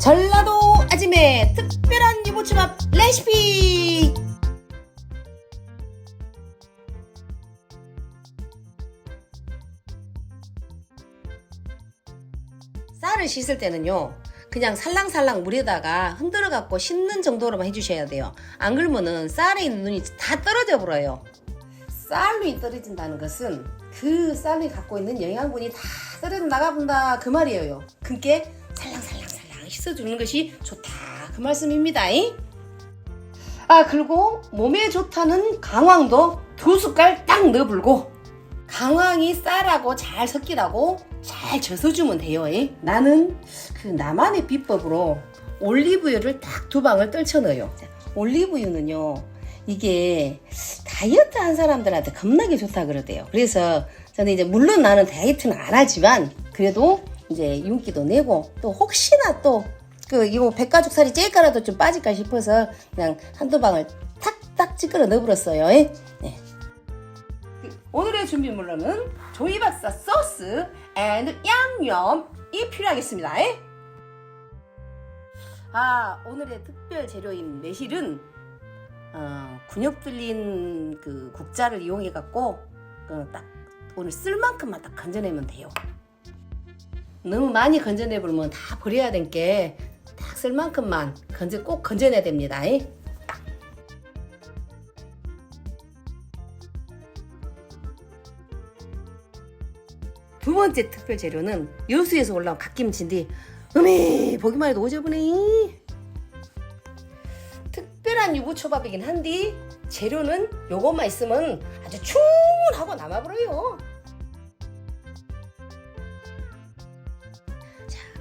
전라도 아침에 특별한 유부초밥 레시피. 쌀을 씻을 때는요 그냥 살랑살랑 물에다가 흔들어 갖고 씻는 정도로만 해주셔야 돼요. 안 그러면은 쌀에 있는 눈이 다 떨어져 버려요. 쌀이 떨어진다는 것은 그 쌀이 갖고 있는 영양분이 다 떨어져 나가본다 그 말이에요. 살랑살랑살랑 씻어 주는 것이 좋다 그 말씀입니다 잉? 아 그리고 몸에 좋다는 강황도 두 숟갈 딱 넣어불고 강황이 쌀하고 잘 섞이라고 잘 젖어주면 돼요 잉? 나는 그 나만의 비법으로 올리브유를 딱 두 방울 떨쳐 넣어요 자, 올리브유는요 이게 다이어트 한 사람들한테 겁나게 좋다 그러대요. 그래서 저는 이제 물론 나는 다이어트는 안 하지만 그래도 이제 윤기도 내고 또 혹시나 또 그 이거 백가죽 살이 찔까라도 좀 빠질까 싶어서 그냥 한두 방울 탁탁 찌끄러 넣어버렸어요. 네. 오늘의 준비물로는 조이박사 소스 앤 양념이 필요하겠습니다. 아 오늘의 특별 재료인 매실은 어, 근육 들린 그 국자를 이용해 갖고 어, 딱 오늘 쓸 만큼만 딱 건져내면 돼요. 너무 많이 건져내 버리면 다 버려야 된게 딱 쓸 만큼만 건져 꼭 건져내야 됩니다. 이. 두 번째 특별 재료는 여수에서 올라온 갓김치인데 음에 보기만 해도 오저분해. 특별한 유부초밥이긴 한데 재료는 요것만 있으면 아주 충분하고 남아버려요.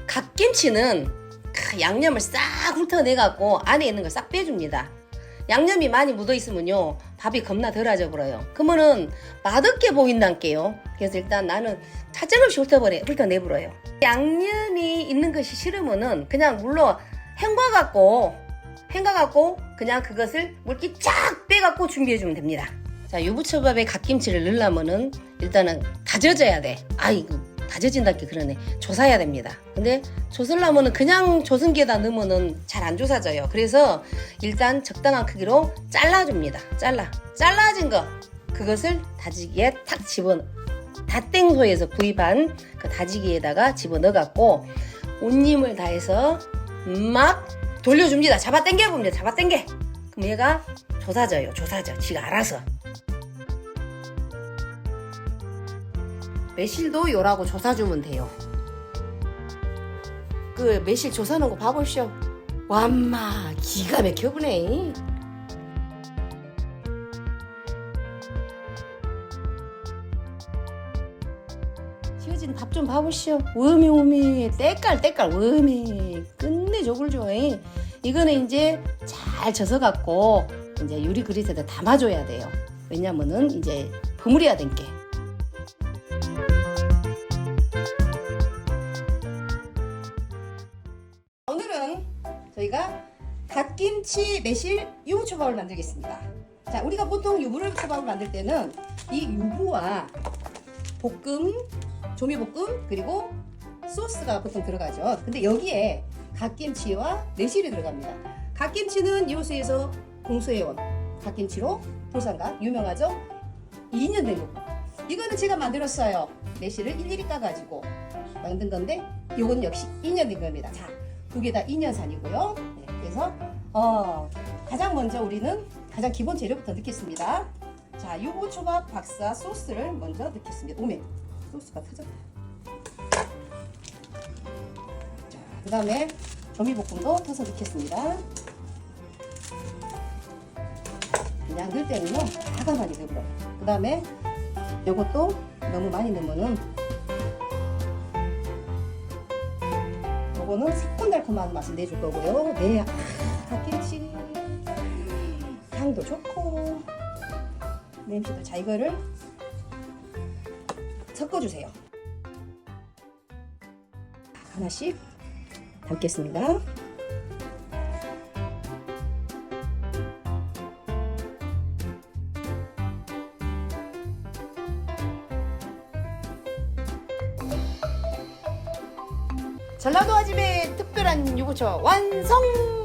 갓김치는 크, 양념을 싹 훑어내갖고 안에 있는 걸 싹 빼줍니다. 양념이 많이 묻어 있으면요 밥이 겁나 덜어져 버려요. 그러면은 맛없게 보인단게요. 그래서 일단 나는 차정없이 훑어버려 훑어내버려요. 양념이 있는 것이 싫으면은 그냥 물로 헹궈 갖고 헹궈 갖고 그냥 그것을 물기 쫙 빼갖고 준비해 주면 됩니다. 자 유부초밥에 갓김치를 넣으려면은 일단은 다져져야 돼. 아이고 다져진다 게 그러네. 조사해야 됩니다. 근데 조슬려면은 그냥 조승기에다 넣으면은 잘 안 조사져요. 그래서 일단 적당한 크기로 잘라줍니다. 잘라. 잘라진 거 그것을 다지기에 탁 집어 닷땡소에서 구입한 그 다지기에다가 집어 넣어갖고 온 힘을 다해서 막 돌려줍니다. 잡아 당겨봅니다. 잡아 당겨. 그럼 얘가 조사져요. 조사져. 지가 알아서. 매실도 요라고 조사주면 돼요. 그 매실 조사하는 거 봐보시오. 완마 기가 막혀보네. 지어진 밥좀 봐보시오. 워메 워메 때깔 때깔 워메 끝내 좋아해. 이거는 이제 잘 젖어 갖고 이제 유리 그릇에다 담아줘야 돼요. 왜냐면은 이제 버무려야 된 게. 저희가 갓김치 매실 유부초밥을 만들겠습니다. 자, 우리가 보통 유부초밥을 만들 때는 이 유부와 볶음, 조미볶음 그리고 소스가 보통 들어가죠. 근데 여기에 갓김치와 매실이 들어갑니다. 갓김치는 이호수에서 공수해온 갓김치로 부산가 유명하죠. 2년 된 거. 이거는 제가 만들었어요. 매실을 일일이 까가지고 만든 건데 이건 역시 2년 된 겁니다. 자, 두개다 2년산이고요. 네, 그래서 어, 가장 먼저 우리는 가장 기본 재료부터 넣겠습니다. 자, 유부초밥 박사 소스를 먼저 넣겠습니다. 오메 소스가 터졌다. 자, 그 다음에 조미볶음도 터서 넣겠습니다. 그냥 넣을 때는요, 과감하게 넣어요. 그 다음에 이것도 너무 많이 넣으면은 요거는 새콤달콤한 맛을 내줄 거고요. 네, 아, 갓김치 향도 좋고 냄새도 자 이거를 섞어주세요. 하나씩 담겠습니다. 전라도 아집의 특별한 유부초 완성!